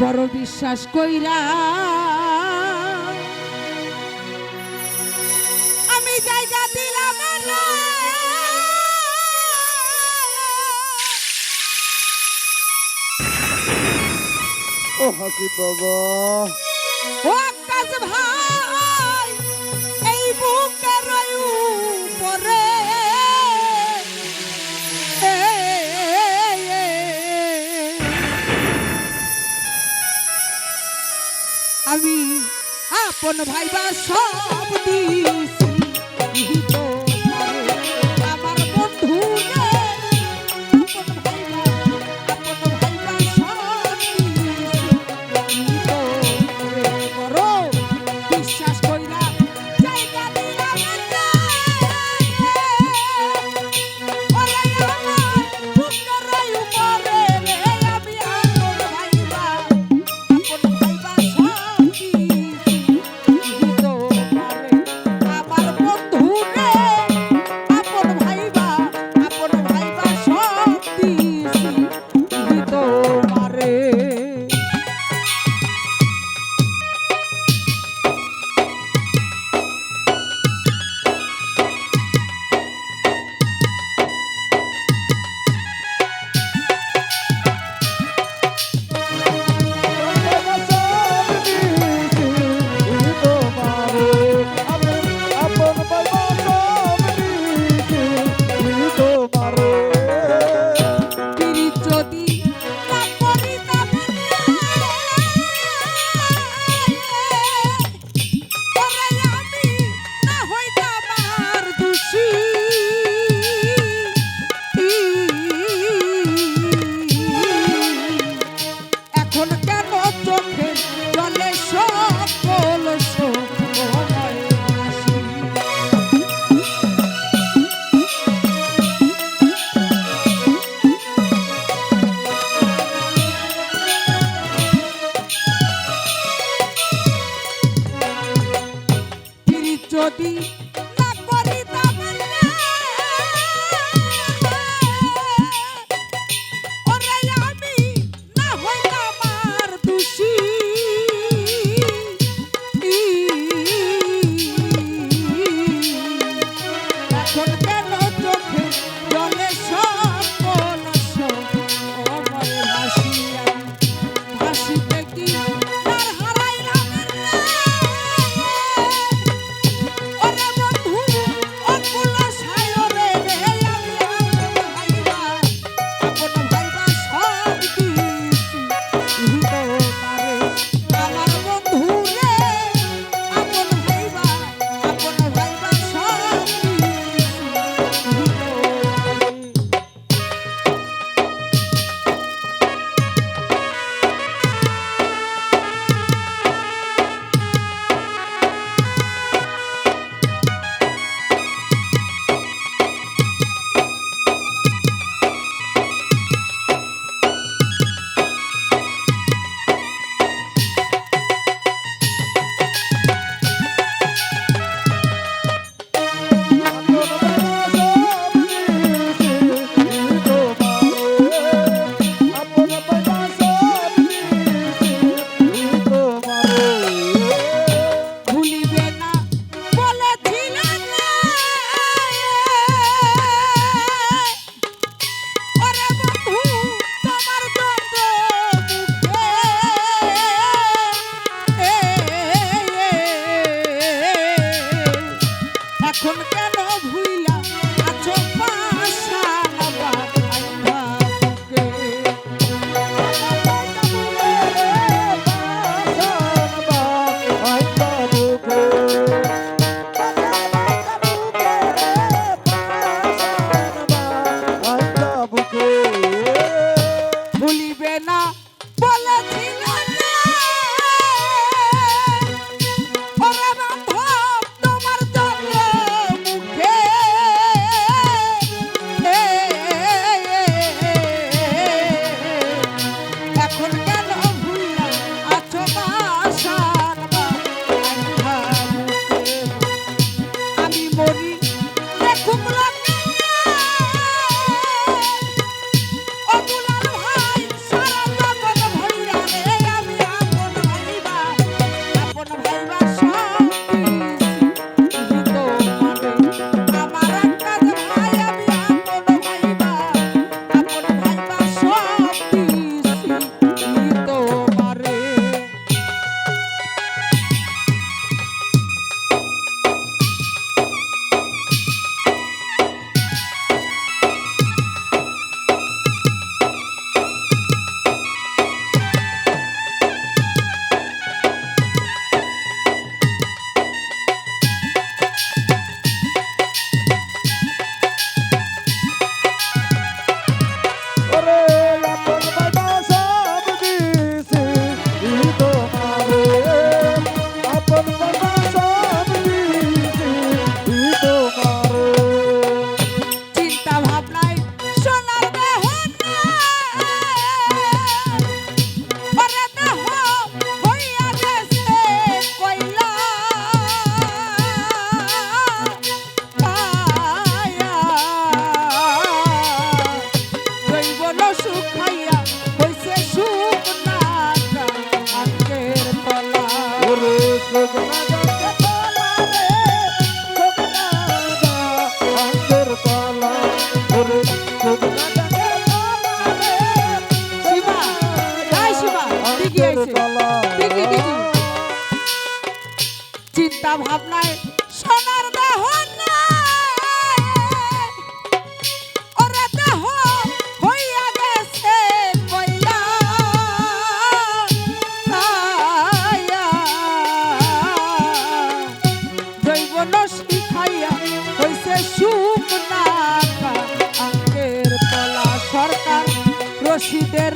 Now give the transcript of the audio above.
বড় বিশ্বাস কইরা। আমি জায়গা দিলাম ও হাসি বাবা। ও ভাই। আমি আপন ভাইবা সব দিয়ে যদি ভাবনায় সোনার দেহ নাই। ওরে দেহ হইয়া গেছে আঙ্কের তলা সরকার রশিদের